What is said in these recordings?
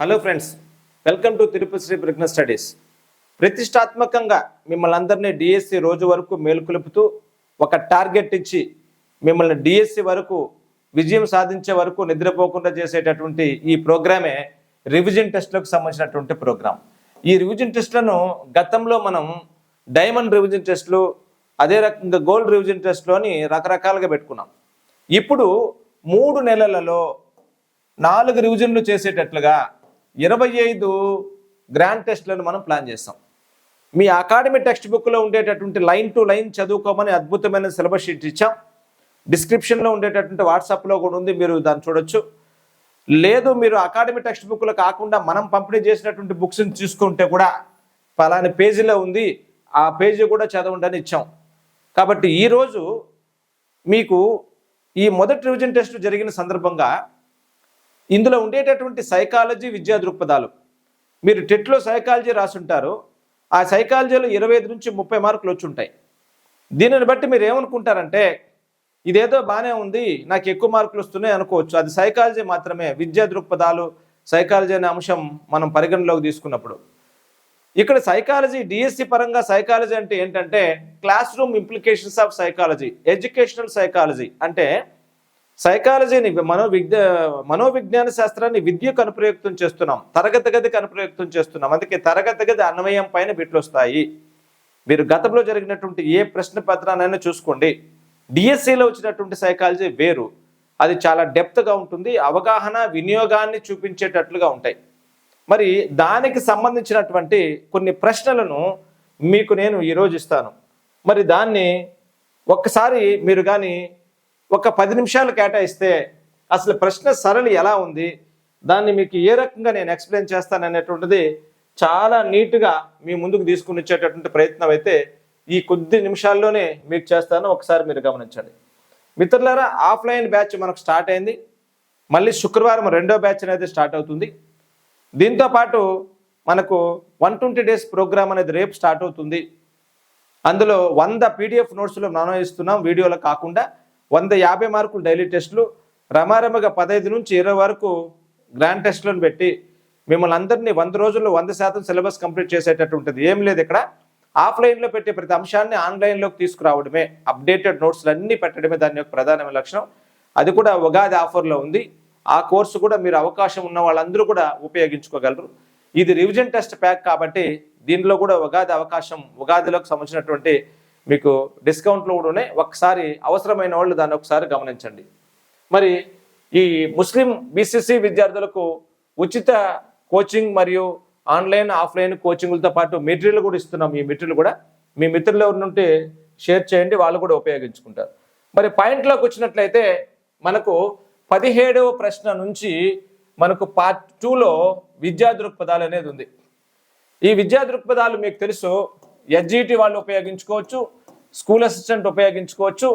Hello friends welcome to Tirupati Shri Pragna studies ప్రతిష్టాత్మకంగా మిమ్మల్ని అందరినీ డిఎస్సి రోజు వరకు మేలుకొలుపుతూ ఒక టార్గెట్ ఇచ్చి మిమ్మల్ని డిఎస్సి వరకు విజయం సాధించే వరకు నిద్రపోకుండా చేసేటటువంటి ఈ ప్రోగ్రామే రివిజన్ టెస్ట్లకు సంబంధించినటువంటి ప్రోగ్రామ్ ఈ రివిజన్ టెస్ట్లను గతంలో మనం డైమండ్ రివిజన్ టెస్ట్లు అదే రకంగా గోల్డ్ రివిజన్ టెస్ట్లు అని రకరకాలుగా పెట్టుకున్నాం. ఇప్పుడు మూడు నెలలలో నాలుగు రివిజన్లు చేసేటట్లుగా ఇరవై ఐదు గ్రాండ్ టెస్ట్లను మనం ప్లాన్ చేస్తాం. మీ అకాడమీ టెక్స్ట్ బుక్లో ఉండేటటువంటి లైన్ టు లైన్ చదువుకోమని అద్భుతమైన సిలబస్ షీట్ ఇచ్చాం. డిస్క్రిప్షన్లో ఉండేటటువంటి వాట్సాప్లో కూడా ఉంది మీరు దాన్ని చూడొచ్చు. లేదు మీరు అకాడమీ టెక్స్ట్ బుక్లో కాకుండా మనం పంపిణీ చేసినటువంటి బుక్స్ని చూసుకుంటే కూడా పలాని పేజీలో ఉంది ఆ పేజీ కూడా చదవండి ఇచ్చాం. కాబట్టి ఈరోజు మీకు ఈ మొదటి రివిజన్ టెస్ట్ జరిగిన సందర్భంగా ఇందులో ఉండేటటువంటి సైకాలజీ విద్యా దృక్పథాలు. మీరు టెట్లో సైకాలజీ రాసుంటారు ఆ సైకాలజీలో ఇరవై ఐదు నుంచి ముప్పై మార్కులు వచ్చి ఉంటాయి దీనిని బట్టి మీరు ఏమనుకుంటారంటే ఇదేదో బాగానే ఉంది నాకు ఎక్కువ మార్కులు వస్తున్నాయి అనుకోవచ్చు. అది సైకాలజీ మాత్రమే విద్యా దృక్పథాలు సైకాలజీ అనే అంశం మనం పరిగణలోకి తీసుకున్నప్పుడు. ఇక్కడ సైకాలజీ డిఎస్సి పరంగా సైకాలజీ అంటే ఏంటంటే class room implications of psychology educational psychology. అంటే సైకాలజీని మనోవిజ్ఞ మనోవిజ్ఞాన శాస్త్రాన్ని విద్యకు అనుప్రయుక్తం చేస్తున్నాం. తరగతి గదికి అనుప్రయుక్తం చేస్తున్నాం. అందుకే తరగతి గది అన్వయం పైన బిట్లు వస్తాయి మీరు గతంలో జరిగినటువంటి ఏ ప్రశ్న పత్రానైనా చూసుకోండి. డిఎస్సిలో వచ్చినటువంటి సైకాలజీ వేరు. అది చాలా డెప్త్గా ఉంటుంది. అవగాహన వినియోగాన్ని చూపించేటట్లుగా ఉంటాయి. మరి దానికి సంబంధించినటువంటి కొన్ని ప్రశ్నలను మీకు నేను ఈరోజు ఇస్తాను. మరి దాన్ని ఒక్కసారి మీరు కానీ ఒక పది నిమిషాలు కేటాయిస్తే అసలు ప్రశ్న సరళి ఎలా ఉంది? దాన్ని మీకు ఏ రకంగా నేను ఎక్స్ప్లెయిన్ చేస్తాను అనేటువంటిది చాలా నీట్గా మీ ముందుకు తీసుకుని వచ్చేటటువంటి ప్రయత్నం అయితే ఈ కొద్ది నిమిషాల్లోనే మీకు చేస్తాను. ఒకసారి మీరు గమనించండి. మిత్రులారా ఆఫ్లైన్ బ్యాచ్ మనకు స్టార్ట్ అయింది. మళ్ళీ శుక్రవారం రెండో బ్యాచ్ అనేది స్టార్ట్ అవుతుంది. దీంతో పాటు మనకు వన్ ట్వంటీ డేస్ ప్రోగ్రామ్ అనేది రేపు స్టార్ట్ అవుతుంది. అందులో వంద పీడిఎఫ్ నోట్స్లో మనం ఇస్తున్నాం. వీడియోలో కాకుండా వంద యాభై మార్కులు డైలీ టెస్టులు. రమారమగా పదహైదు నుంచి ఇరవై వరకు గ్రాండ్ టెస్టులను పెట్టి మిమ్మల్ని అందరినీ వంద రోజుల్లో వంద శాతం సిలబస్ కంప్లీట్ చేసేటట్టు ఉంటుంది. ఏం లేదు ఇక్కడ. ఆఫ్లైన్లో పెట్టే ప్రతి అంశాన్ని ఆన్లైన్లోకి తీసుకురావడమే. అప్డేటెడ్ నోట్స్లు అన్నీ పెట్టడమే దాని యొక్క ప్రధానమైన లక్షణం. అది కూడా ఉగాది ఆఫర్లో ఉంది. ఆ కోర్సు కూడా మీరు అవకాశం ఉన్న వాళ్ళందరూ కూడా ఉపయోగించుకోగలరు. ఇది రివిజన్ టెస్ట్ ప్యాక్ కాబట్టి దీనిలో కూడా ఉగాది అవకాశం ఉగాదిలోకి సంబంధించినటువంటి మీకు డిస్కౌంట్లు కూడా ఉన్నాయి. ఒకసారి అవసరమైన వాళ్ళు దాన్ని ఒకసారి గమనించండి. మరి ఈ ముస్లిం బీసీసీ విద్యార్థులకు ఉచిత కోచింగ్ మరియు ఆన్లైన్ ఆఫ్లైన్ కోచింగ్లతో పాటు మెటీరియల్ కూడా ఇస్తున్నాం. ఈ మెటీరియల్ కూడా మీ మిత్రులు ఎవరినుంటే నుండి షేర్ చేయండి. వాళ్ళు కూడా ఉపయోగించుకుంటారు. మరి పాయింట్లోకి వచ్చినట్లయితే మనకు పదిహేడవ ప్రశ్న నుంచి మనకు పార్ట్ టూలో విద్యా దృక్పథాలు అనేది ఉంది. ఈ విద్యా దృక్పథాలు మీకు తెలుసు. ఎస్జిటి వాళ్ళు ఉపయోగించుకోవచ్చు స్కూల్ అసిస్టెంట్ ఉపయోగించుకోవచ్చు.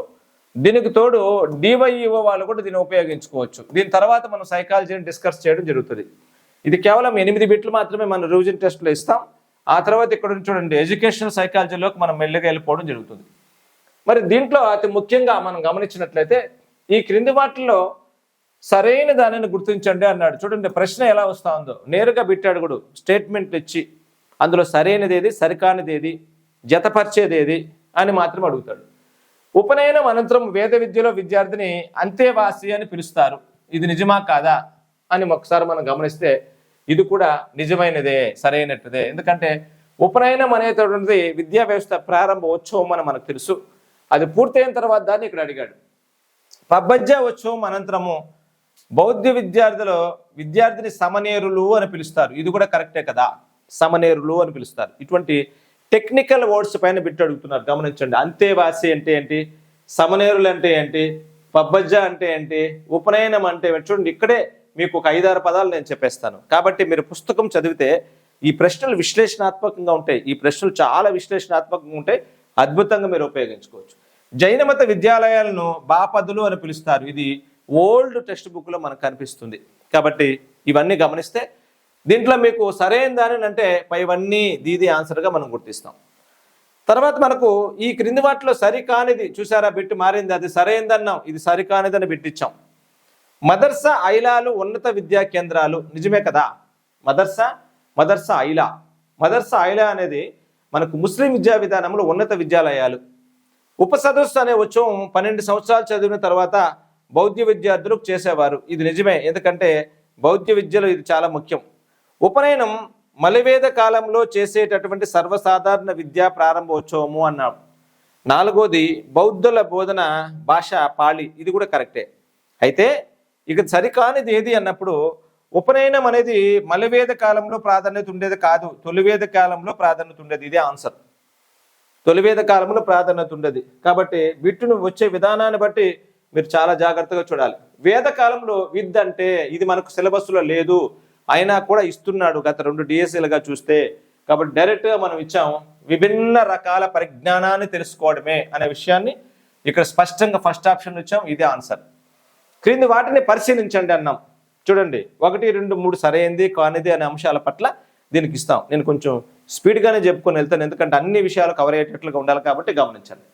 దీనికి తోడు డివైఈఓ వాళ్ళు కూడా దీన్ని ఉపయోగించుకోవచ్చు. దీని తర్వాత మనం సైకాలజీని డిస్కస్ చేయడం జరుగుతుంది. ఇది కేవలం ఎనిమిది బిట్లు మాత్రమే మనం రివిజన్ టెస్ట్లో ఇస్తాం. ఆ తర్వాత ఇక్కడ చూడండి ఎడ్యుకేషనల్ సైకాలజీలోకి మనం మెల్లగా వెళ్ళిపోవడం జరుగుతుంది. మరి దీంట్లో అతి ముఖ్యంగా మనం గమనించినట్లయితే ఈ క్రింది వాటిల్లో సరైన దానిని గుర్తించండి అన్నాడు. చూడండి ప్రశ్న ఎలా వస్తా ఉందో. నేరుగా బిట్టాడు కూడా స్టేట్మెంట్ ఇచ్చి అందులో సరైనది ఏది సరికానిది ఏది జతపరిచేది ఏది అని మాత్రం అడుగుతాడు. ఉపనయనం అనంతరం వేద విద్యలో విద్యార్థిని అంతేవాసి అని పిలుస్తారు. ఇది నిజమా కాదా అని ఒకసారి మనం గమనిస్తే ఇది కూడా నిజమైనదే సరైనట్టుదే. ఎందుకంటే ఉపనయనం అనేటటువంటిది విద్యా వ్యవస్థ ప్రారంభోత్సవం అని మనకు తెలుసు. అది పూర్తయిన తర్వాత దాన్ని ఇక్కడ అడిగాడు. పబ్బజ్జ ఉత్సవం అనంతరము బౌద్ధ విద్యార్థులు విద్యార్థిని సమనేరులు అని పిలుస్తారు. ఇది కూడా కరెక్టే కదా? సమనేరులు అని పిలుస్తారు. ఇటువంటి టెక్నికల్ వర్డ్స్ పైన బిట్టు అడుగుతున్నారు. గమనించండి. అంతేవాసి అంటే ఏంటి? సమనేరులు అంటే ఏంటి? పబ్బజ్జ అంటే ఏంటి? ఉపనయనం అంటే చూడండి ఇక్కడే మీకు ఒక ఐదారు పదాలు నేను చెప్పేస్తాను. కాబట్టి మీరు పుస్తకం చదివితే ఈ ప్రశ్నలు విశ్లేషణాత్మకంగా ఉంటాయి. ఈ ప్రశ్నలు చాలా విశ్లేషణాత్మకంగా ఉంటాయి. అద్భుతంగా మీరు ఉపయోగించుకోవచ్చు. జైన మత విద్యాలయాలను బాపదులు అని పిలుస్తారు. ఇది ఓల్డ్ టెక్స్ట్ బుక్లో మనకు కనిపిస్తుంది. కాబట్టి ఇవన్నీ గమనిస్తే దీంట్లో మీకు సరైన దాని అంటే పైవన్నీ దీది ఆన్సర్గా మనం గుర్తిస్తాం. తర్వాత మనకు ఈ క్రింది వాటిలో సరికానిది చూసారా? బిట్టు మారింది. అది సరైనదన్నాం ఇది సరికానిదని బిట్టిచ్చాం. మదర్సా ఐలాలు ఉన్నత విద్యా కేంద్రాలు నిజమే కదా? మదర్సా మదర్సా ఐలా. మదర్సా ఐలా అనేది మనకు ముస్లిం విద్యా విధానంలో ఉన్నత విద్యాలయాలు. ఉప సదస్సు అనే ఉత్సవం పన్నెండు సంవత్సరాలు చదివిన తర్వాత బౌద్ధ విద్యార్థులకు చేసేవారు. ఇది నిజమే. ఎందుకంటే బౌద్ధ విద్యలో ఇది చాలా ముఖ్యం. ఉపనయనం మలివేద కాలంలో చేసేటటువంటి సర్వసాధారణ విద్యా ప్రారంభోత్సవము అన్నాడు. నాలుగోది బౌద్ధుల బోధన భాష పాళి. ఇది కూడా కరెక్టే. అయితే ఇక సరికానిది ఏది అన్నప్పుడు ఉపనయనం అనేది మలివేద కాలంలో ప్రాధాన్యత ఉండేది కాదు. తొలివేద కాలంలో ప్రాధాన్యత ఉండేది. ఇదే ఆన్సర్. తొలివేద కాలంలో ప్రాధాన్యత ఉండేది. కాబట్టి వీటిని వచ్చే విధానాన్ని బట్టి మీరు చాలా జాగ్రత్తగా చూడాలి. వేద కాలంలో విద్ అంటే ఇది మనకు సిలబస్లో లేదు. అయినా కూడా ఇస్తున్నాడు గత రెండు డిఎస్సీలుగా చూస్తే. కాబట్టి డైరెక్ట్గా మనం ఇచ్చాము విభిన్న రకాల పరిజ్ఞానాన్ని తెలుసుకోవడమే అనే విషయాన్ని ఇక్కడ స్పష్టంగా ఫస్ట్ ఆప్షన్ ఇచ్చాం ఇదే ఆన్సర్. క్రింది వాటిని పరిశీలించండి అన్నాం. చూడండి ఒకటి రెండు మూడు సరైంది కానిది అనే అంశాల పట్ల దీనికి ఇస్తాం. నేను కొంచెం స్పీడ్గానే చెప్పుకొని వెళ్తాను ఎందుకంటే అన్ని విషయాలు కవర్ అయ్యేటట్లుగా ఉండాలి కాబట్టి గమనించండి.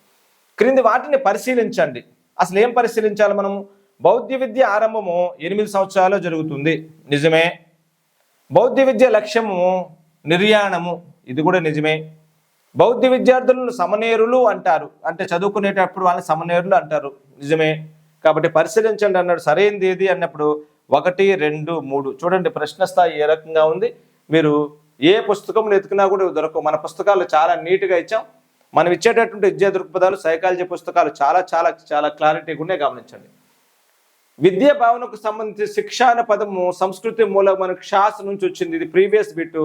క్రింది వాటిని పరిశీలించండి. అసలు ఏం పరిశీలించాలి మనము బౌద్ధ విద్య ఆరంభము ఎనిమిది సంవత్సరాలు జరుగుతుంది. నిజమే? బౌద్ధ విద్య లక్ష్యము నిర్యాణము ఇది కూడా నిజమే. బౌద్ధ విద్యార్థులను సమనేరులు అంటారు. అంటే చదువుకునేటప్పుడు వాళ్ళని సమనేరులు అంటారు. నిజమే. కాబట్టి పరిశీలించండి అన్నాడు. సరైనది ఏది అన్నప్పుడు ఒకటి రెండు మూడు. చూడండి ప్రశ్న స్థాయి ఏ రకంగా ఉంది? మీరు ఏ పుస్తకం ఎతికినా కూడా దొరకవు. మన పుస్తకాలు చాలా నీట్గా ఇచ్చాం. మనం ఇచ్చేటటువంటి విద్యా దృక్పథాలు సైకాలజీ పుస్తకాలు చాలా చాలా చాలా క్లారిటీగా ఉన్నాయి. గమనించండి. విద్యా భావనకు సంబంధించి శిక్ష అనే పదము సంస్కృతి మూల మనకు షాస్ నుంచి వచ్చింది. ఇది ప్రీవియస్ బిట్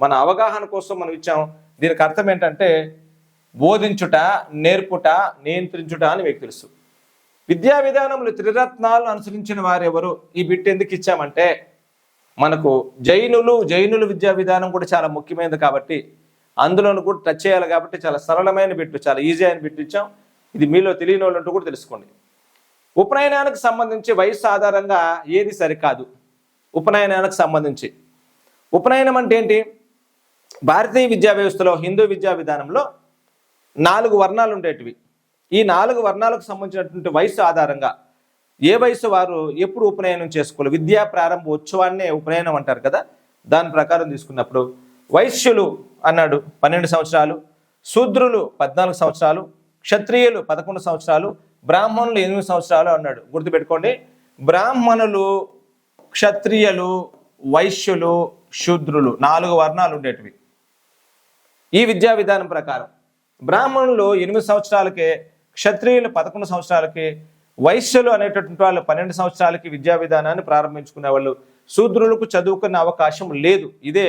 మన అవగాహన కోసం మనం ఇచ్చాం. దీనికి అర్థం ఏంటంటే బోధించుట నేర్పుట నియంత్రించుట అని మీకు తెలుసు. విద్యా విధానంలో త్రిరత్నాలను అనుసరించిన వారెవరు ఈ బిట్ ఎందుకు ఇచ్చామంటే మనకు జైనులు జైనుల విద్యా విధానం కూడా చాలా ముఖ్యమైనది కాబట్టి అందులోను కూడా టచ్ చేయాలి కాబట్టి చాలా సరళమైన బిట్టు చాలా ఈజీ అయిన బిట్టు ఇచ్చాం. ఇది మీలో తెలియని వాళ్ళు కూడా తెలుసుకోండి. ఉపనయనానికి సంబంధించి వయస్సు ఆధారంగా ఏది సరికాదు. ఉపనయనానికి సంబంధించి. ఉపనయనం అంటే ఏంటి? భారతీయ విద్యా వ్యవస్థలో హిందూ విద్యా విధానంలో నాలుగు వర్ణాలు ఉండేటివి. ఈ నాలుగు వర్ణాలకు సంబంధించినటువంటి వయసు ఆధారంగా ఏ వయసు వారు ఎప్పుడు ఉపనయనం చేసుకోవాలి? విద్యా ప్రారంభ ఉత్సవాన్నే ఉపనయనం అంటారు కదా? దాని ప్రకారం తీసుకున్నప్పుడు వైశ్యులు అన్నాడు పన్నెండు సంవత్సరాలు శూద్రులు పద్నాలుగు సంవత్సరాలు క్షత్రియులు పదకొండు సంవత్సరాలు బ్రాహ్మణులు ఎనిమిది సంవత్సరాలు అన్నాడు. గుర్తుపెట్టుకోండి. బ్రాహ్మణులు క్షత్రియులు వైశ్యులు శూద్రులు నాలుగు వర్ణాలు ఉండేటివి. ఈ విద్యా విధానం ప్రకారం బ్రాహ్మణులు ఎనిమిది సంవత్సరాలకే క్షత్రియులు పదకొండు సంవత్సరాలకి వైశ్యులు అనేటటువంటి వాళ్ళు పన్నెండు సంవత్సరాలకి విద్యా విధానాన్ని ప్రారంభించుకునే వాళ్ళు శూద్రులకు చదువుకునే అవకాశం లేదు. ఇదే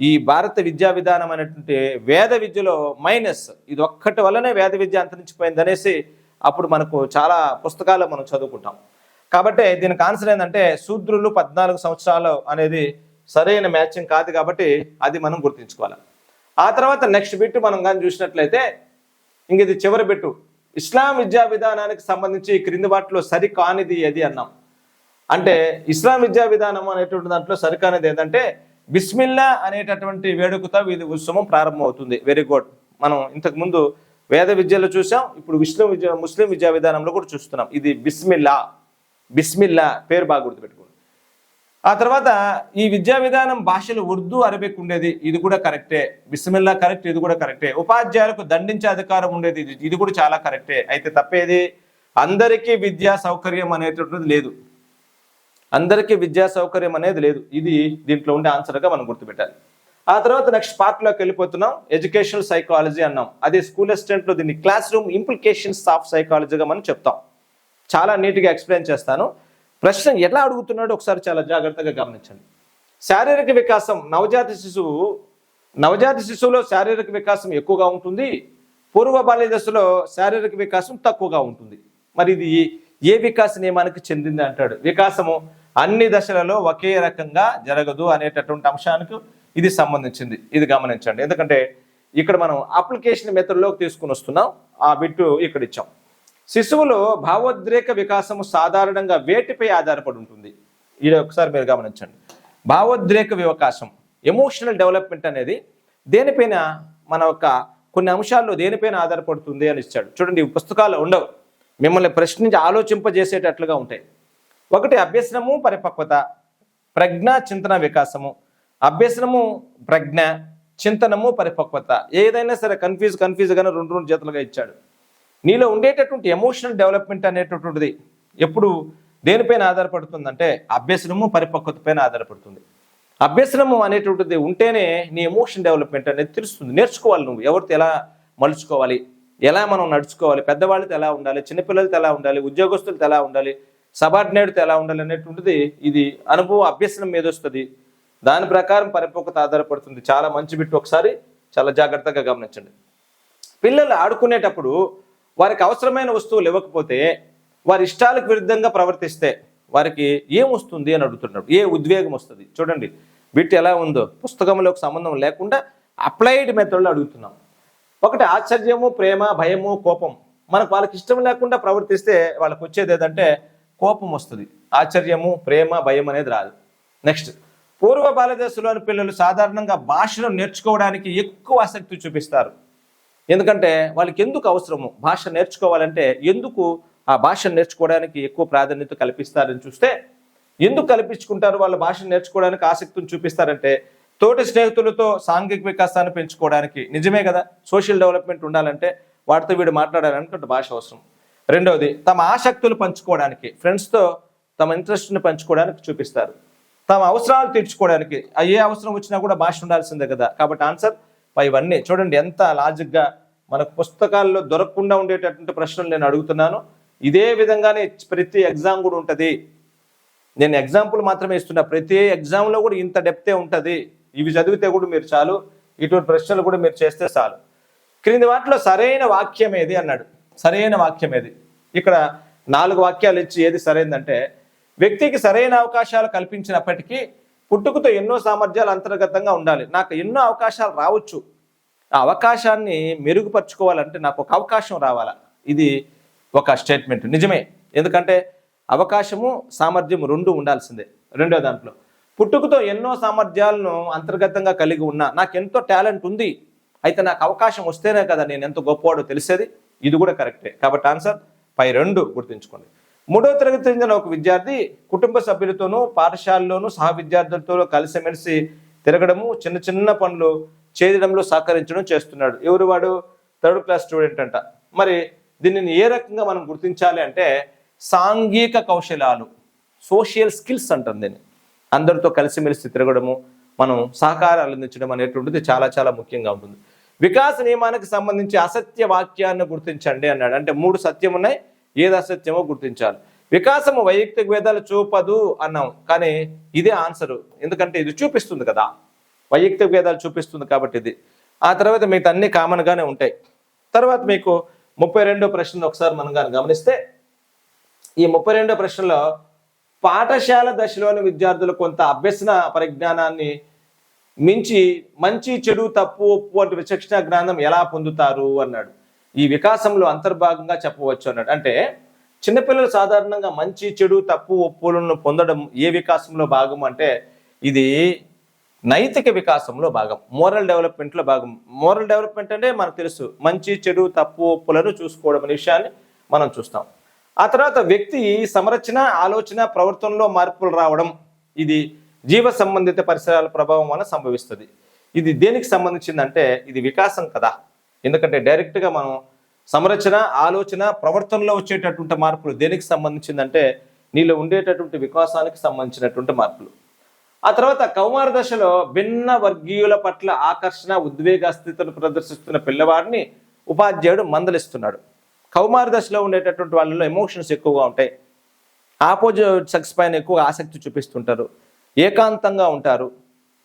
ఈ భారత విద్యా విధానం అనేటువంటి వేద విద్యలో మైనస్. ఇది ఒక్కటి వల్లనే వేద విద్య అంతరించిపోయింది అనేసి అప్పుడు మనకు చాలా పుస్తకాలు మనం చదువుకుంటాం. కాబట్టి దీనికి ఆన్సర్ ఏంటంటే శూద్రులు పద్నాలుగు సంవత్సరాలు అనేది సరైన మ్యాచింగ్ కాదు కాబట్టి అది మనం గుర్తించుకోవాలి. ఆ తర్వాత నెక్స్ట్ బిట్ మనం కానీ చూసినట్లయితే ఇంక ఇది చివరి బిట్టు. ఇస్లాం విద్యా విధానానికి సంబంధించి క్రింది వాటిలో సరికానిది ఏది అన్నాం. అంటే ఇస్లాం విద్యా విధానం అనేటువంటి దాంట్లో సరికానిది ఏంటంటే బిస్మిల్లా అనేటటువంటి వేడుకతో ఇది ఉత్సవం ప్రారంభమవుతుంది. Very good. మనం ఇంతకుముందు వేద విద్యలో చూసాం ఇప్పుడు విష్ణు విద్య ముస్లిం విద్యా విధానంలో కూడా చూస్తున్నాం. ఇది బిస్మిల్లా బిస్మిల్లా పేరు బాగా గుర్తుపెట్టుకోండి. ఆ తర్వాత ఈ విద్యా విధానం భాషలు ఉర్దూ అరబిక్ ఉండేది ఇది కూడా కరెక్టే. బిస్మిల్లా కరెక్ట్ ఇది కూడా కరెక్టే. ఉపాధ్యాయులకు దండించే అధికారం ఉండేది ఇది ఇది కూడా చాలా కరెక్టే. అయితే తప్పేది? అందరికీ విద్యా సౌకర్యం అనేటటువంటిది లేదు. అందరికీ విద్యా సౌకర్యం అనేది లేదు. ఇది దీంట్లో ఉండే ఆన్సర్గా మనం గుర్తుపెట్టాలి. ఆ తర్వాత నెక్స్ట్ పార్ట్లోకి వెళ్ళిపోతున్నాం. ఎడ్యుకేషనల్ సైకాలజీ అన్నాం. అదే స్కూల్ అసిస్టెంట్లో దీన్ని క్లాస్ రూమ్ ఇంప్లికేషన్స్ ఆఫ్ సైకాలజీగా మనం చెప్తాం. చాలా నీట్గా ఎక్స్ప్లెయిన్ చేస్తాను. ప్రశ్న ఎలా అడుగుతున్నాడో ఒకసారి చాలా జాగ్రత్తగా గమనించండి. శారీరక వికాసం నవజాత శిశువు నవజాత శిశువులో శారీరక వికాసం ఎక్కువగా ఉంటుంది. పూర్వ బాల్య దశలో శారీరక వికాసం తక్కువగా ఉంటుంది. మరి ఇది ఏ వికాస నియమానికి చెందింది అంటాడు? వికాసము అన్ని దశలలో ఒకే రకంగా జరగదు అనేటటువంటి అంశానికి ఇది సంబంధించింది. ఇది గమనించండి. ఎందుకంటే ఇక్కడ మనం అప్లికేషన్ మెథడ్లోకి తీసుకుని వస్తున్నాం. ఆ బిట్టు ఇక్కడ ఇచ్చాం. శిశువులో భావోద్రేక వికాసము సాధారణంగా వేటిపై ఆధారపడి ఉంటుంది? ఇది ఒకసారి మీరు గమనించండి. భావోద్రేక వికాసం ఎమోషనల్ డెవలప్మెంట్ అనేది దేనిపైన మన యొక్క కొన్ని అంశాల్లో దేనిపైన ఆధారపడుతుంది అని ఇచ్చాడు. చూడండి పుస్తకాలు ఉండవు. మిమ్మల్ని ప్రశ్నించి ఆలోచింపజేసేటట్లుగా ఉంటాయి. ఒకటి అభ్యసనము పరిపక్వత ప్రజ్ఞా చింతన వికాసము అభ్యసనము ప్రజ్ఞ చింతనము పరిపక్వత. ఏదైనా సరే కన్ఫ్యూజ్ కన్ఫ్యూజ్గానే రెండు రెండు జతలుగా ఇచ్చాడు. నీలో ఉండేటటువంటి ఎమోషనల్ డెవలప్మెంట్ అనేటటువంటిది ఎప్పుడు దేనిపైన ఆధారపడుతుందంటే అభ్యసనము పరిపక్వత పైన ఆధారపడుతుంది. అభ్యసనము అనేటువంటిది ఉంటేనే నీ ఎమోషన్ డెవలప్మెంట్ అనేది తెలుస్తుంది. నేర్చుకోవాలి నువ్వు. ఎవరితో ఎలా మలుచుకోవాలి? ఎలా మనం నడుచుకోవాలి? పెద్దవాళ్ళతో ఎలా ఉండాలి? చిన్నపిల్లలతో ఎలా ఉండాలి? ఉద్యోగస్తులతో ఎలా ఉండాలి? సబార్డినేట్తో ఎలా ఉండాలి అనేటువంటిది ఇది అనుభవం అభ్యసనం మీద వస్తుంది. దాని ప్రకారం పరిపక్వత ఆధారపడుతుంది. చాలా మంచి బిట్టు ఒకసారి చాలా జాగ్రత్తగా గమనించండి. పిల్లలు ఆడుకునేటప్పుడు వారికి అవసరమైన వస్తువులు ఇవ్వకపోతే వారి ఇష్టాలకు విరుద్ధంగా ప్రవర్తిస్తే వారికి ఏం వస్తుంది అని అడుగుతున్నాడు. ఏ ఉద్వేగం వస్తుంది? చూడండి. బిట్ ఎలా ఉందో. పుస్తకంలోకి సంబంధం లేకుండా అప్లైడ్ మెథడ్లో అడుగుతున్నాం. ఒకటి ఆశ్చర్యము ప్రేమ భయము కోపం. మనకు వాళ్ళకి ఇష్టం లేకుండా ప్రవర్తిస్తే వాళ్ళకి వచ్చేది ఏదంటే కోపం వస్తుంది. ఆశ్చర్యము ప్రేమ భయం అనేది రాదు. నెక్స్ట్. పూర్వ భారతదేశంలోని పిల్లలు సాధారణంగా భాషను నేర్చుకోవడానికి ఎక్కువ ఆసక్తి చూపిస్తారు. ఎందుకంటే వాళ్ళకి ఎందుకు అవసరము? భాష నేర్చుకోవాలంటే ఎందుకు ఆ భాషను నేర్చుకోవడానికి ఎక్కువ ప్రాధాన్యత కల్పిస్తారని చూస్తే ఎందుకు కల్పించుకుంటారు వాళ్ళ భాషను నేర్చుకోవడానికి ఆసక్తిని చూపిస్తారంటే తోటి స్నేహితులతో సాంఘిక వికాసాన్ని పెంచుకోవడానికి. నిజమే కదా? సోషల్ డెవలప్మెంట్ ఉండాలంటే వాటితో వీడు మాట్లాడాలనుకుంటే భాష అవసరం. రెండవది తమ ఆసక్తులు పంచుకోవడానికి ఫ్రెండ్స్తో తమ ఇంట్రెస్ట్ని పంచుకోవడానికి చూపిస్తారు. తమ అవసరాలు తీర్చుకోవడానికి ఏ అవసరం వచ్చినా కూడా భాష ఉండాల్సిందే కదా. కాబట్టి ఆన్సర్ ఇవన్నీ చూడండి ఎంత లాజిక్గా మనకు పుస్తకాల్లో దొరకకుండా ఉండేటటువంటి ప్రశ్నలు నేను అడుగుతున్నాను. ఇదే విధంగానే ప్రతి ఎగ్జామ్ కూడా ఉంటుంది. నేను ఎగ్జాంపుల్ మాత్రమే ఇస్తున్నా. ప్రతి ఎగ్జామ్లో కూడా ఇంత డెప్తే ఉంటుంది. ఇవి చదివితే కూడా మీరు చాలు. ఇటువంటి ప్రశ్నలు కూడా మీరు చేస్తే చాలు. క్రింది వాటిలో సరైన వాక్యం ఏది? అన్నాడు. సరైన వాక్యం ఏది? ఇక్కడ నాలుగు వాక్యాలు ఇచ్చి ఏది సరైందంటే వ్యక్తికి సరైన అవకాశాలు కల్పించినప్పటికీ పుట్టుకతో ఎన్నో సామర్థ్యాలు అంతర్గతంగా ఉండాలి. నాకు ఎన్నో అవకాశాలు రావచ్చు. ఆ అవకాశాన్ని మెరుగుపరుచుకోవాలంటే నాకు ఒక అవకాశం రావాలా? ఇది ఒక స్టేట్మెంట్. నిజమే. ఎందుకంటే అవకాశము సామర్థ్యం రెండు ఉండాల్సిందే. రెండో దాంట్లో పుట్టుకతో ఎన్నో సామర్థ్యాలను అంతర్గతంగా కలిగి ఉన్నా నాకు ఎంతో టాలెంట్ ఉంది. అయితే నాకు అవకాశం వస్తేనే కదా నేను ఎంత గొప్పవాడో తెలిసేది? ఇది కూడా కరెక్టే. కాబట్టి ఆన్సర్ పై రెండు గుర్తుంచుకోండి. మూడో తరగతి చెందిన ఒక విద్యార్థి కుటుంబ సభ్యులతోనూ పాఠశాలలోనూ సహ విద్యార్థులతో కలిసిమెలిసి తిరగడము చిన్న చిన్న పనులు చేయడంలో సహకరించడం చేస్తున్నాడు. ఎవరు వాడు? థర్డ్ క్లాస్ స్టూడెంట్ అంట. మరి దీనిని ఏ రకంగా మనం గుర్తించాలి అంటే సాంఘిక కౌశలాలు సోషల్ స్కిల్స్ అంటాం దీన్ని. అందరితో కలిసిమెలిసి తిరగడము మనం సహకారాలు అందించడం అనేటువంటిది చాలా చాలా ముఖ్యంగా ఉంటుంది. వికాస నియమానికి సంబంధించి అసత్య వాక్యాన్ని గుర్తించండి అన్నాడు. అంటే మూడు సత్యం ఉన్నాయి ఏది అసత్యమో గుర్తించాలి. వికాసము వైయక్తిక భేదాలు చూపదు అన్నాం. కానీ ఇదే ఆన్సరు ఎందుకంటే ఇది చూపిస్తుంది కదా. వైయక్తిక భేదాలు చూపిస్తుంది కాబట్టి ఇది. ఆ తర్వాత మీకు అన్ని కామన్గానే ఉంటాయి. తర్వాత మీకు ముప్పై రెండో ప్రశ్నలు ఒకసారి మనం కానీ గమనిస్తే ఈ ముప్పై రెండో ప్రశ్నలో పాఠశాల దశలోని విద్యార్థులు కొంత అభ్యసన పరిజ్ఞానాన్ని మించి మంచి చెడు తప్పు ఒప్పు వంటి విచక్షణ జ్ఞానం ఎలా పొందుతారు అన్నాడు. ఈ వికాసంలో అంతర్భాగంగా చెప్పవచ్చు అన్నట్టు అంటే చిన్నపిల్లలు సాధారణంగా మంచి చెడు తప్పు ఒప్పులను పొందడం ఏ వికాసంలో భాగం అంటే ఇది నైతిక వికాసంలో భాగం మోరల్ డెవలప్మెంట్లో భాగం. మోరల్ డెవలప్మెంట్ అంటే మనకు తెలుసు మంచి చెడు తప్పు ఒప్పులను చూసుకోవడం అనే విషయాన్ని మనం చూస్తాం. ఆ తర్వాత వ్యక్తి సంరచన ఆలోచన ప్రవర్తనలో మార్పులు రావడం ఇది జీవ సంబంధిత పరిసరాల ప్రభావం వల్ల సంభవిస్తుంది. ఇది దేనికి సంబంధించిందంటే ఇది వికాసం కదా. ఎందుకంటే డైరెక్ట్గా మనం సంరచన ఆలోచన ప్రవర్తనలో వచ్చేటటువంటి మార్పులు దేనికి సంబంధించిందంటే నీలో ఉండేటటువంటి వికాసానికి సంబంధించినటువంటి మార్పులు. ఆ తర్వాత కౌమార దశలో భిన్న వర్గీయుల పట్ల ఆకర్షణ ఉద్వేగ స్థితిని ప్రదర్శిస్తున్న పిల్లవాడిని ఉపాధ్యాయుడు మందలిస్తున్నాడు. కౌమార దశలో ఉండేటటువంటి వాళ్ళలో ఎమోషన్స్ ఎక్కువగా ఉంటాయి. ఆపోజిట్ సెక్స్ పైన ఎక్కువ ఆసక్తి చూపిస్తుంటారు. ఏకాంతంగా ఉంటారు.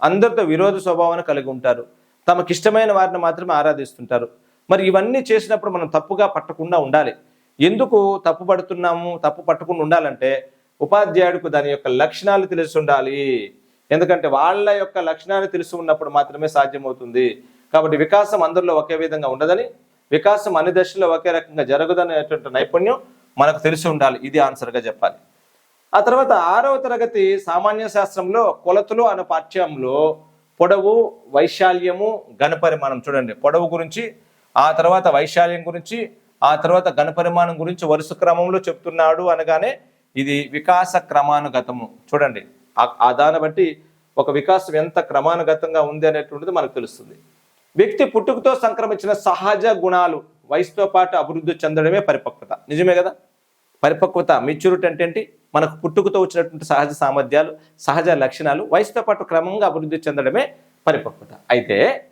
అందరితో విరోధ స్వభావాన్ని కలిగి ఉంటారు. తమకిష్టమైన వారిని మాత్రమే ఆరాధిస్తుంటారు. మరి ఇవన్నీ చేసినప్పుడు మనం తప్పుగా పట్టకుండా ఉండాలి. ఎందుకు తప్పు పడుతున్నాము? తప్పు పట్టకుండా ఉండాలంటే ఉపాధ్యాయుడికి దాని యొక్క లక్షణాలు తెలిసి ఉండాలి. ఎందుకంటే వాళ్ళ యొక్క లక్షణాలు తెలిసి ఉన్నప్పుడు మాత్రమే సాధ్యమవుతుంది. కాబట్టి వికాసం అందరిలో ఒకే విధంగా ఉండదని వికాసం అన్ని దశల్లో ఒకే రకంగా జరగదనేటువంటి నైపుణ్యం మనకు తెలిసి ఉండాలి. ఇది ఆన్సర్గా చెప్పాలి. ఆ తర్వాత ఆరవ తరగతి సామాన్య శాస్త్రంలో కొలతలు అనే పాఠ్యంలో పొడవు వైశాల్యము ఘనపరిమాణం చూడండి. పొడవు గురించి ఆ తర్వాత వైశాల్యం గురించి ఆ తర్వాత ఘనపరిమాణం గురించి వరుస క్రమంలో చెప్తున్నాడు అనగానే ఇది వికాస క్రమానుగతము. చూడండి. ఆ- దాన్ని బట్టి ఒక వికాసం ఎంత క్రమానుగతంగా ఉంది అనేటువంటిది మనకు తెలుస్తుంది. వ్యక్తి పుట్టుకతో సంక్రమించిన సహజ గుణాలు వయసుతో పాటు అభివృద్ధి చెందడమే పరిపక్వత. నిజమే కదా? పరిపక్వత మెచ్యూరిటీ అంటే ఏంటి? మనకు పుట్టుకతో వచ్చినటువంటి సహజ సామర్థ్యాలు సహజ లక్షణాలు వయసుతో పాటు క్రమంగా అభివృద్ధి చెందడమే పరిపక్వత. అయితే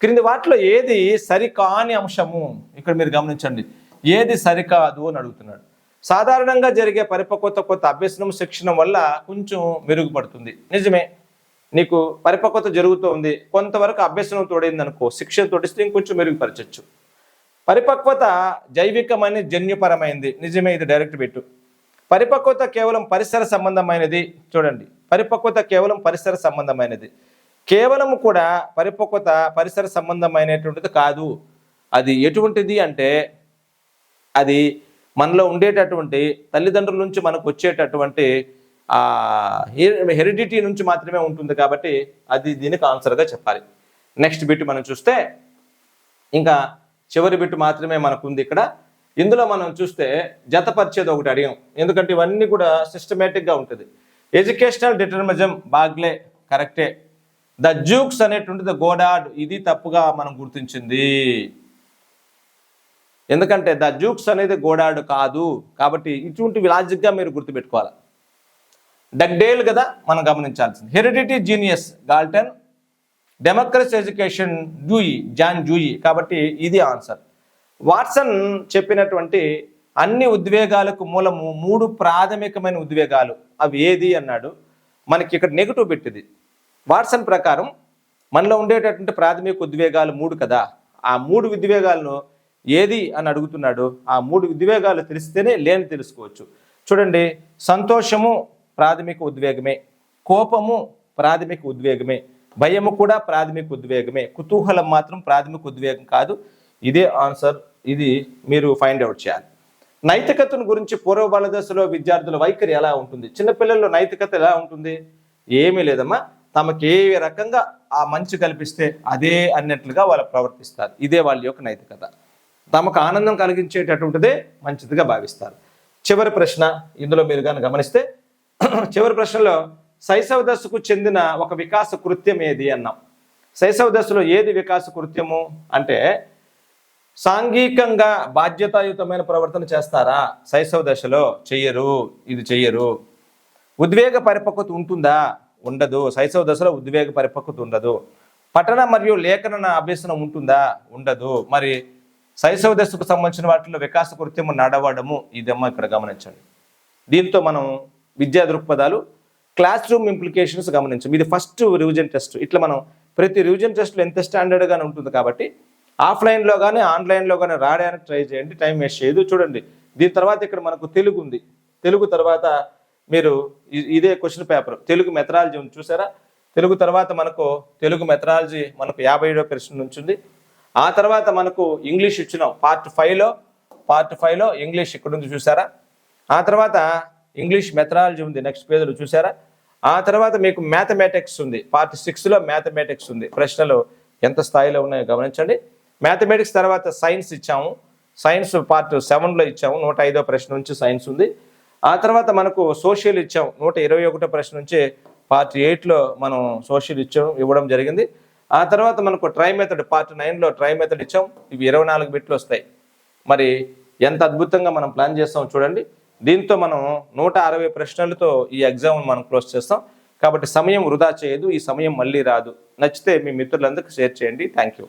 క్రింది వాటిలో ఏది సరికాని అంశము? ఇక్కడ మీరు గమనించండి. ఏది సరికాదు అని అడుగుతున్నాడు. సాధారణంగా జరిగే పరిపక్వత కొత్త అభ్యసనం శిక్షణ వల్ల కొంచెం మెరుగుపడుతుంది. నిజమే. నీకు పరిపక్వత జరుగుతోంది. కొంతవరకు అభ్యసనం తోడైంది అనుకో శిక్షణ తోడిస్తే ఇంకొంచెం మెరుగుపరచచ్చు. పరిపక్వత జైవికమని జన్యుపరమైంది. నిజమే ఇది డైరెక్ట్ పెట్టు. పరిపక్వత కేవలం పరిసర సంబంధమైనది. చూడండి. పరిపక్వత కేవలం పరిసర సంబంధమైనది. కేవలం కూడా పరిపక్వత పరిసర సంబంధమైనటువంటిది కాదు. అది ఎటువంటిది అంటే అది మనలో ఉండేటటువంటి తల్లిదండ్రుల నుంచి మనకు వచ్చేటటువంటి హెరిడిటీ నుంచి మాత్రమే ఉంటుంది కాబట్టి అది దీనికి ఆన్సర్గా చెప్పాలి. నెక్స్ట్ బిట్ మనం చూస్తే ఇంకా చివరి బిట్ మాత్రమే మనకుంది ఇక్కడ. ఇందులో మనం చూస్తే జతపరిచేది ఒకటి అడిగాం. ఎందుకంటే ఇవన్నీ కూడా సిస్టమేటిక్గా ఉంటుంది. ఎడ్యుకేషనల్ డిటర్మిజం బాగ్లే కరెక్టే. ద జూక్స్ అనేటువంటిది గోడాడ్ ఇది తప్పుగా మనం గుర్తించింది. ఎందుకంటే ద జూక్స్ అనేది గోడాడు కాదు. కాబట్టి ఇటువంటి లాజిక్గా మీరు గుర్తుపెట్టుకోవాలి. డగ్డేల్ కదా మనం గమనించాల్సింది. Heredity genius Galton democracy education Dewey John Dewey కాబట్టి ఇది ఆన్సర్ వాట్సన్ చెప్పినటువంటి అన్ని ఉద్వేగాలకు మూలము మూడు ప్రాథమికమైన ఉద్వేగాలు. అవి ఏది అన్నాడు? మనకి ఇక్కడ నెగిటివ్ పెట్టింది. వాట్సన్ ప్రకారం మనలో ఉండేటటువంటి ప్రాథమిక ఉద్వేగాలు మూడు కదా. ఆ మూడు ఉద్వేగాలను ఏది అని అడుగుతున్నాడు? ఆ మూడు ఉద్వేగాలు తెలిస్తేనే లేని తెలుసుకోవచ్చు. చూడండి సంతోషము ప్రాథమిక ఉద్వేగమే కోపము ప్రాథమిక ఉద్వేగమే భయము కూడా ప్రాథమిక ఉద్వేగమే కుతూహలం మాత్రం ప్రాథమిక ఉద్వేగం కాదు. ఇదే ఆన్సర్ ఇది మీరు ఫైండ్ అవుట్ చేయాలి. నైతికతను గురించి పూర్వ బాలదశలో విద్యార్థుల వైఖరి ఎలా ఉంటుంది? చిన్నపిల్లల్లో నైతికత ఎలా ఉంటుంది? ఏమీ లేదమ్మా. తమకి ఏ రకంగా ఆ మంచి కల్పిస్తే అదే అన్నట్లుగా వాళ్ళు ప్రవర్తిస్తారు. ఇదే వాళ్ళ యొక్క నైతికత. తమకు ఆనందం కలిగించేటటువంటిదే మంచిదిగా భావిస్తారు. చివరి ప్రశ్న ఇందులో మీరు కానీ గమనిస్తే చివరి ప్రశ్నలో శైశవ దశకు చెందిన ఒక వికాస కృత్యం ఏది అన్నాం. శైశవ దశలో ఏది వికాస కృత్యము అంటే సాంఘికంగా బాధ్యతాయుతమైన ప్రవర్తన చేస్తారా? శైశవ దశలో చెయ్యరు ఇది చెయ్యరు. ఉద్వేగ పరిపక్వత ఉంటుందా? ఉండదు. శైశవ దశలో ఉద్వేగ పరిపక్వత ఉండదు. పఠన మరియు లేఖన అభ్యసనం ఉంటుందా? ఉండదు. మరి శైశవ దశకు సంబంధించిన వాటిలో వికాస కృత్యము నడవడము ఇదేమో ఇక్కడ గమనించండి. దీంతో మనం విద్యా దృక్పథాలు క్లాస్ రూమ్ ఇంప్లికేషన్స్ గమనించాం. ఇది ఫస్ట్ రివిజన్ టెస్ట్ ఇట్లా మనం ప్రతి రివిజన్ టెస్ట్లో ఎంత స్టాండర్డ్గానే ఉంటుంది కాబట్టి ఆఫ్లైన్లో కానీ ఆన్లైన్లో కానీ రాయడానికి ట్రై చేయండి. టైం వేస్ట్ చేయదు. చూడండి. దీని తర్వాత ఇక్కడ మనకు తెలుగు ఉంది. తెలుగు తర్వాత మీరు ఇ- ఇదే క్వశ్చన్ పేపర్. తెలుగు మెథడాలజీ ఉంది. చూసారా? తెలుగు తర్వాత మనకు తెలుగు మెథడాలజీ మనకు యాభై ఏడో ప్రశ్న ఉంచింది ఆ తర్వాత మనకు ఇంగ్లీష్ ఇచ్చినాం. పార్ట్ ఫైవ్లో పార్ట్ ఫైవ్లో ఇంగ్లీష్ ఇక్కడ ఉంది. చూసారా? ఆ తర్వాత ఇంగ్లీష్ మెథడాలజీ ఉంది. నెక్స్ట్ పేజ్లో చూసారా? ఆ తర్వాత మీకు మ్యాథమెటిక్స్ ఉంది. పార్ట్ సిక్స్లో మ్యాథమెటిక్స్ ఉంది. ప్రశ్నలు ఎంత స్థాయిలో ఉన్నాయో గమనించండి. మ్యాథమెటిక్స్ తర్వాత సైన్స్ ఇచ్చాము. సైన్స్ పార్ట్ సెవెన్లో ఇచ్చాము. నూట ఐదో ప్రశ్న నుంచి సైన్స్ ఉంది. ఆ తర్వాత మనకు సోషల్ ఇచ్చాము. నూట ఇరవై ఒకటో ప్రశ్న నుంచి పార్ట్ ఎయిట్లో మనం సోషల్ ఇచ్చాం ఇవ్వడం జరిగింది. ఆ తర్వాత మనకు ట్రై మెథడ్ పార్ట్ నైన్లో ట్రై మెథడ్ ఇచ్చాం ఇవి ఇరవై నాలుగు బిట్లు వస్తాయి. మరి ఎంత అద్భుతంగా మనం ప్లాన్ చేస్తాం చూడండి. దీంతో మనం నూట అరవై ప్రశ్నలతో ఈ ఎగ్జామ్ను మనం క్లోజ్ చేస్తాం. కాబట్టి సమయం వృధా చేయదు. ఈ సమయం మళ్ళీ రాదు. నచ్చితే మీ మిత్రులందరికీ షేర్ చేయండి. Thank you